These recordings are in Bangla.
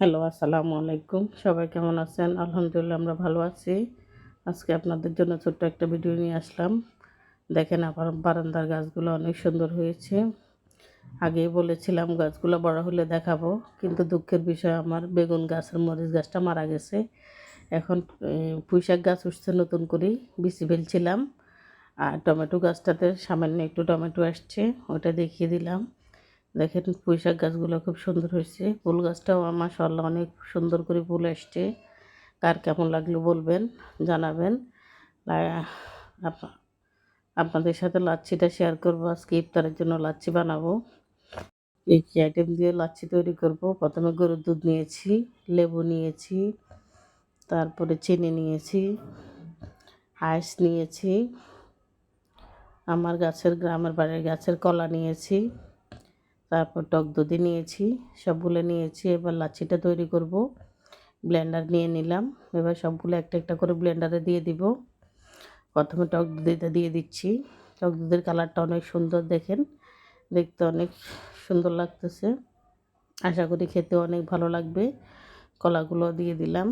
হ্যালো, আসসালামু আলাইকুম। সবাই কেমন আছেন? আলহামদুলিল্লাহ, আমরা ভালো আছি। আজকে আপনাদের জন্য ছোট্ট একটা ভিডিও নিয়ে আসলাম। দেখেন আমার বারান্দার গাছগুলো অনেক সুন্দর হয়েছে। আগেই বলেছিলাম, গাছগুলো বড় হলে দেখাবো, কিন্তু দুঃখের বিষয় আমার, বেগুন গাছ আর মরিচ গাছটা মারা গেছে। এখন পুঁইশাক গাছ উঠছে নতুন করে বিচি ফেলছিলাম। আর টমেটো গাছটাতে সামান্য একটু টমেটো আসছে, ওটা দেখিয়ে দিলাম। দেখেন পুঁইশাক গাছগুলো খুব সুন্দর হয়েছে। ফুল গাছটাও আমার মাশাল্লাহ অনেক সুন্দর করে ফুল আসছে। কার কেমন লাগল বলবেন, জানাবেন। আপনাদের সাথে লাচ্ছিটা শেয়ার করব। আজকে ইফতারের জন্য লাচ্ছি বানাবো। এই কি আইটেম দিয়ে লাচ্ছি তৈরি করব? প্রথমে গরুর দুধ নিয়েছি, লেবু নিয়েছি, তারপরে চিনি নিয়েছি, আইস নিয়েছি, আমার গাছের গ্রামের বাড়ির গাছের কলা নিয়েছি। তারপর টক দধি নিয়েছি সবগুলো নিয়েছি, এবার লাচ্ছিটা তৈরি করব। ব্লেন্ডার নিয়ে নিলাম, এবার সবগুলো একটা একটা করে ব্লেন্ডারে দিয়ে দিব। প্রথমে টক দধিটা দিয়ে দিচ্ছি। টক দুধের কালারটা অনেক সুন্দর দেখেন, দেখতে অনেক সুন্দর লাগতেছে। আশা করি খেতে অনেক ভালো লাগবে। কলাগুলো দিয়ে দিলাম।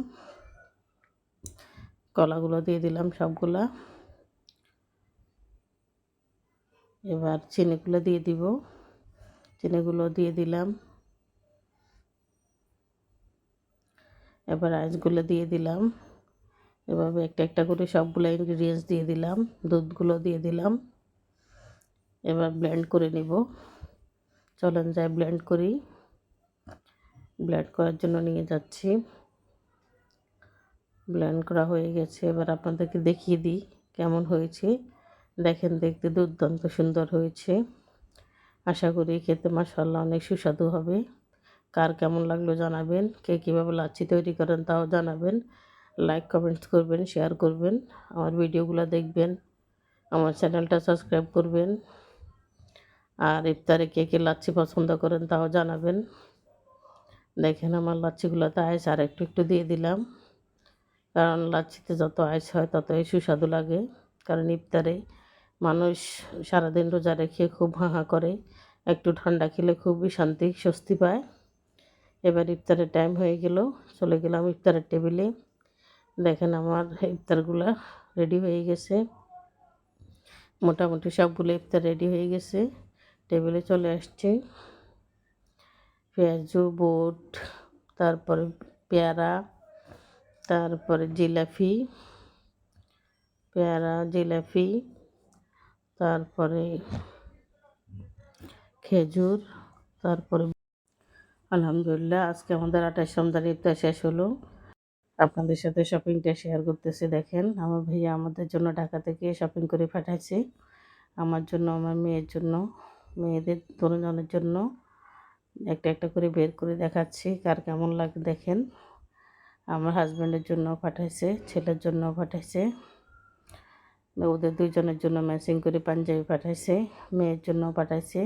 কলাগুলো দিয়ে দিলাম সবগুলা। এবার চিনিগুলো দিয়ে দিব। চিনিগুলো দিয়ে দিলাম। এবার আইসগুলো দিয়ে দিলাম। এভাবে একটা একটা করে সবগুলো ইনগ্রিডিয়েন্টস দিয়ে দিলাম। দুধগুলো দিয়ে দিলাম। এবার ব্লেন্ড করে নিব। চলেন যাই ব্লেন্ড করি। ব্লেন্ড করার জন্য নিয়ে যাচ্ছি। ব্লেন্ড করা হয়ে গেছে। এবার আপনাদেরকে দেখিয়ে দিই কেমন হয়েছে। দেখেন দেখতে দুর্দান্ত সুন্দর হয়েছে। আশা করি খেতে মাসাল্লাহ অনেক সুস্বাদু হবে। কার কেমন লাগল জানাবেন, কে কীভাবে লাচ্ছি তৈরি করেন তাও জানাবেন। লাইক কমেন্টস করবেন শেয়ার করবেন, আমার ভিডিওগুলো দেখবেন, আমার চ্যানেলটা সাবস্ক্রাইব করবেন, আর ইফতারে কে কে লাচ্ছি পছন্দ করেন তাও জানাবেন। দেখেন আমার লাচ্ছিগুলোতে আইস আর একটু একটু দিয়ে দিলাম, কারণ লাচ্ছিতে যত আইস হয় ততই সুস্বাদু লাগে, কারণ ইফতারে মানুষ সারাদিন রোজা রেখে খুব হাঁ করে, একটু ঠান্ডা খেলে খুবই শান্তি, স্বস্তি পায়। এবার ইফতারের টাইম হয়ে গেল, চলে গেলাম ইফতারের টেবিলে দেখেন আমার ইফতারগুলো রেডি হয়ে গেছে। মোটামুটি সবগুলো ইফতার রেডি হয়ে গেছে। টেবিলে চলে আসছে। পেঁয়াজু, বুট, তারপরে পেয়ারা, তারপরে জিলাপি, পেয়ারা, জিলাপি তারপরে খেজুর, তারপরে আলহামদুলিল্লাহ, আজকে আমাদের আঠাশ রমজান ইফতার শেষ হলো। আপনাদের সাথে শপিংটা শেয়ার করতেছি, দেখেন। আমার ভাইয়া আমাদের জন্য ঢাকা থেকে শপিং করে পাঠাইছে। আমার জন্য, আমার মেয়ের জন্য, মেয়েদের তরুণজনের জন্য। একটা একটা করে বের করে দেখাচ্ছি, কার কেমন লাগে দেখেন। আমার হাজব্যান্ডের জন্য পাঠাইছে, ছেলের জন্য পাঠাইছে। ওদের দুইজনের জন্য ম্যাচিং করে পাঞ্জাবি পাঠাইছে, মেয়ের জন্য পাঠাইছে।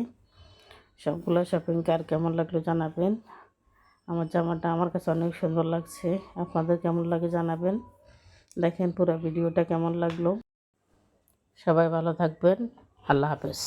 সবগুলো শপিং কার কেমন লাগল জানাবেন। আমার জামাটা আমার কাছে অনেক সুন্দর লাগছে। আপনাদের কেমন লাগে জানাবেন। দেখেন পুরো ভিডিওটা কেমন লাগল। সবাই ভালো থাকবেন। আল্লাহ হাফেজ।